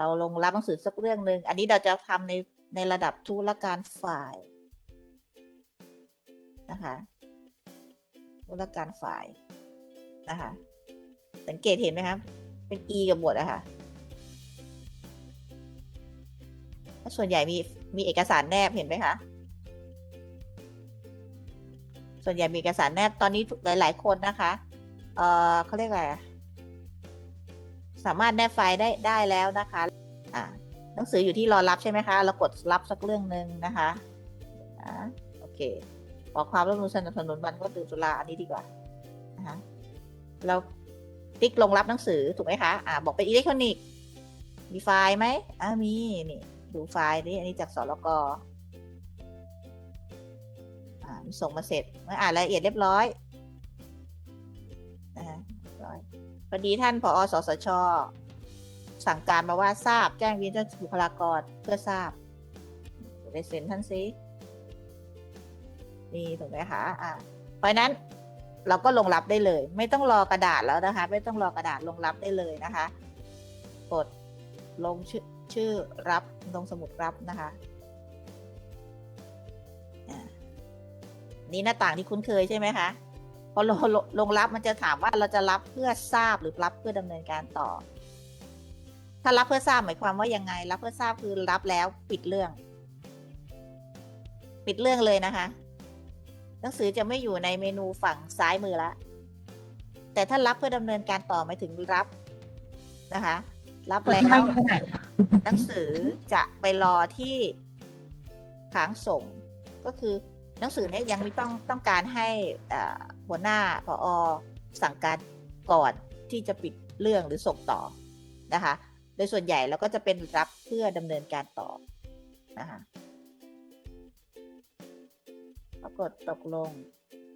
เราลงรับหนังสือสักเรื่องหนึ่งอันนี้เราจะทำในในระดับธุรการฝ่ายนะคะธุรการฝ่ายนะคะสังเกตเห็นไหมครับเป็น e กับหมวดอะค่ะส่วนใหญ่มีมีเอกสารแนบเห็นไหมคะส่วนใหญ่มีเอกสารแนบตอนนี้หลาย ๆ คนนะคะ เออเขาเรียกอะไรอะ สามารถแนบไฟล์ได้ได้แล้วนะคะอ่าหนังสืออยู่ที่รอรับใช่ไหมคะ เรากดรับสักเรื่องหนึ่งนะคะอ่าโอเค ขอความร่วมมือสนับสนุนบันก็ตื่นตุลาอันนี้ดีกว่านะคะเราติ๊กลงรับหนังสือถูกไหมคะ อ่า บอกเป็นอิเล็กทรอนิกส์ มีไฟล์ไหมอ่ามี นี่ ดูไฟล์นี่อันนี้จากสรกอ่าส่งมาเสร็จ เมื่ออ่านรายละเอียดเรียบร้อย นะคะเรียบร้อย พอดีท่านผอสสช สั่งการมาว่าทราบแจ้งวินเจ้าบุคลากรเพื่อทราบไปเซ็นท่านซินี่ถูกไหมคะอ่าเพราะนั้นเราก็ลงรับได้เลย ไม่ต้องรอกระดาษแล้วนะคะ ไม่ต้องรอกระดาษลงรับได้เลยนะคะ กดลงชื่อชื่อรับลงสมุดรับนะคะนี่หน้าต่างที่คุ้นเคยใช่ไหมคะ พอลงลงลงรับมันจะถามว่าเราจะรับเพื่อทราบหรือรับเพื่อดำเนินการต่อ ถ้ารับเพื่อทราบหมายความว่ายังไง รับเพื่อทราบคือรับแล้วปิดเรื่อง ปิดเรื่องเลยนะคะ หนังสือจะไม่อยู่ในเมนูฝั่งซ้ายมือละแต่ถ้ารับเพื่อดำเนินการต่อหมายถึงรับนะคะ รับแล้วหนังสือจะไปรอที่ค้างส่งก็คือ หนังสือเนี้ยยังไม่ต้องต้องการให้หัวหน้าผอสั่งการก่อนที่จะปิดเรื่องหรือส่งต่อนะคะ โดยส่วนใหญ่เราก็จะเป็นรับเพื่อดำเนินการต่อนะคะก็กดตกลง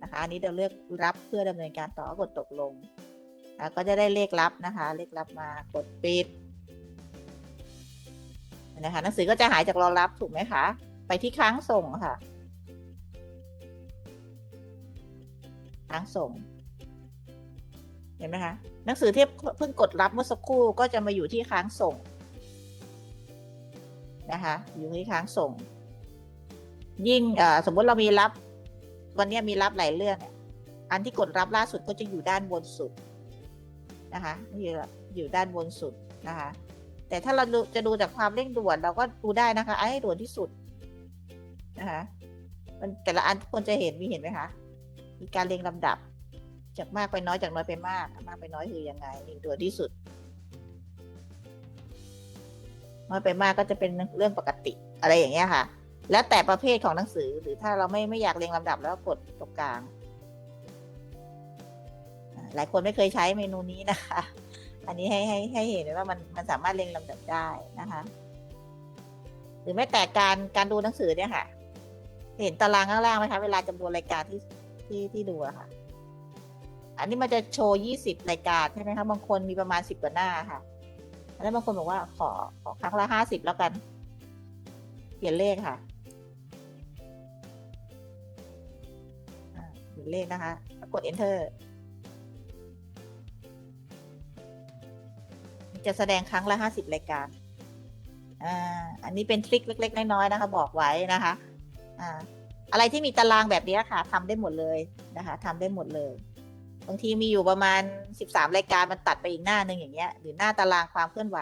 นะคะอันนี้เราเลือกรับเพื่อดำเนินการต่อกดตกลงแล้วก็จะได้เลขรับนะคะเลขรับมากดปิดนะคะหนังสือก็จะหายจากรอรับถูกไหมคะ ไปที่ค้างส่งค่ะ ค้างส่ง เห็นไหมคะ หนังสือที่เพิ่งกดรับเมื่อสักครู่ก็จะมาอยู่ที่ค้างส่งนะคะ อยู่ที่ค้างส่ง ยิ่งสมมติเรามีรับ วันนี้มีรับหลายเรื่องเนี่ยอันที่กดรับล่าสุดก็จะอยู่ด้านบนสุดนะคะอยู่อยู่ด้านบนสุดนะคะ แต่ถ้าเราจะดูจากความเร่งด่วนเราก็ดูได้นะคะไอ้ด่วนที่สุดนะคะมันแต่ละอันทุกคนจะเห็นมีเห็นไหมคะ มีการเรียงลำดับ จากมากไปน้อยจากน้อยไปมาก มากไปน้อยคือยังไงหนี่ด่วที่สุด น้อยไปมากก็จะเป็นเรื่องปกติอะไรอย่างเงี้ยค่ะ แล้วแต่ประเภทของหนังสือหรือถ้าเราไม่ไม่อยากเรียงลำดับแล้วกดตรงกลาง หลายคนไม่เคยใช้เมนูนี้นะคะ อันนี้ให้ให้ให้เห็นว่ามันมันสามารถเรียงลำดับได้นะคะ หรือแม้แต่การการดูหนังสือเนี่ยค่ะ เห็นตารางข้างล่างไหมคะเวลาจำนวนรายการที่ ที่ที่ดูอะค่ะ อันนี้มันจะโชว์ยี่สิบรายการใช่ไหมคะบางคนมีประมาณสิบกว่าหน้าค่ะ แล้วบางคนบอกว่าขอขอครั้งละห้าสิบแล้วกัน เปลี่ยนเลขค่ะเปลี่ยนเลขนะคะ กด enter จะแสดงครั้งละห้าสิบรายการ อ่า อันนี้เป็นทริคเล็ก ๆ น้อยๆนะคะ บอกไว้นะคะ อ่า อะไรที่มีตารางแบบนี้ค่ะทำได้หมดเลยนะคะทำได้หมดเลยบางทีมีอยู่ประมาณสิบสามรายการมันตัดไปอีกหน้าหนึ่งอย่างเงี้ยหรือหน้าตารางความเคลื่อนไหว